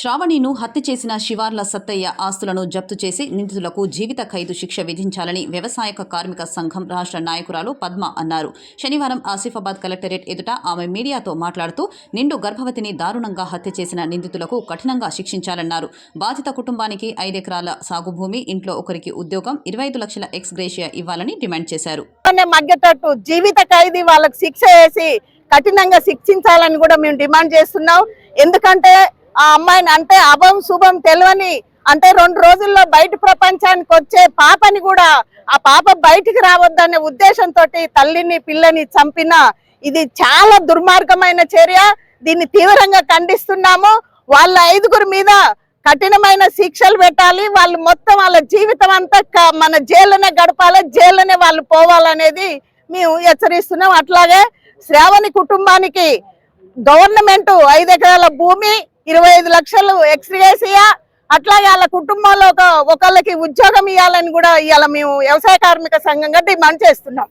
శ్రావణిను హత్య చేసిన శివార్ల సత్తయ్య ఆస్తులను జప్తు చేసి నిందితులకు జీవిత ఖైదు శిక్ష విధించాలని వ్యవసాయ కార్మిక సంఘం రాష్ట్ర నాయకురాలు పద్మ అన్నారు. శనివారం ఆసిఫాబాద్ కలెక్టరేట్ ఎదుట ఆమె మీడియాతో మాట్లాడుతూ నిండు గర్భవతిని దారుణంగా హత్య చేసిన నిందితులకు కఠినంగా శిక్షించాలన్నారు. బాధిత కుటుంబానికి ఐదెకరాల సాగు భూమి ఇంట్లో ఒకరికి ఉద్యోగం ఇరవై ఐదు లక్షల ఎక్స్ గ్రేషియా ఇవ్వాలని డిమాండ్ చేశారు. అనే జీవిత ఖైదీ వాళ్ళకి శిక్ష వేసి కఠినంగా శిక్షించాలని కూడా మేము డిమాండ్ చేస్తున్నాం. ఎందుకంటే ఆ అమ్మాయిని అంటే అభం శుభం తెలియని అంటే రెండు రోజుల్లో బయట ప్రపంచానికి వచ్చే పాపని కూడా ఆ పాప బయటికి రావద్దనే ఉద్దేశంతో తల్లిని పిల్లని చంపిన ఇది చాలా దుర్మార్గమైన చర్య. దీన్ని తీవ్రంగా ఖండిస్తున్నాము. వాళ్ళ ఐదుగురి మీద కఠినమైన శిక్షలు పెట్టాలి. వాళ్ళు మొత్తం వాళ్ళ జీవితం అంతా క- మన జైల్లోనే గడపాలి. జైల్లోనే వాళ్ళు పోవాలనేది మేము హెచ్చరిస్తున్నాం. అట్లాగే శ్రావణి కుటుంబానికి గవర్నమెంట్ ఐదు ఎకరాల భూమి ఇరవై ఐదు లక్షలు ఎక్స్రేసియా అట్లాగే వాళ్ళ కుటుంబంలో ఒక ఒకళ్ళకి ఉద్యోగం ఇవ్వాలని కూడా ఇవాళ మేము వ్యవసాయ కార్మిక సంఘంగా డిమాండ్ చేస్తున్నాం.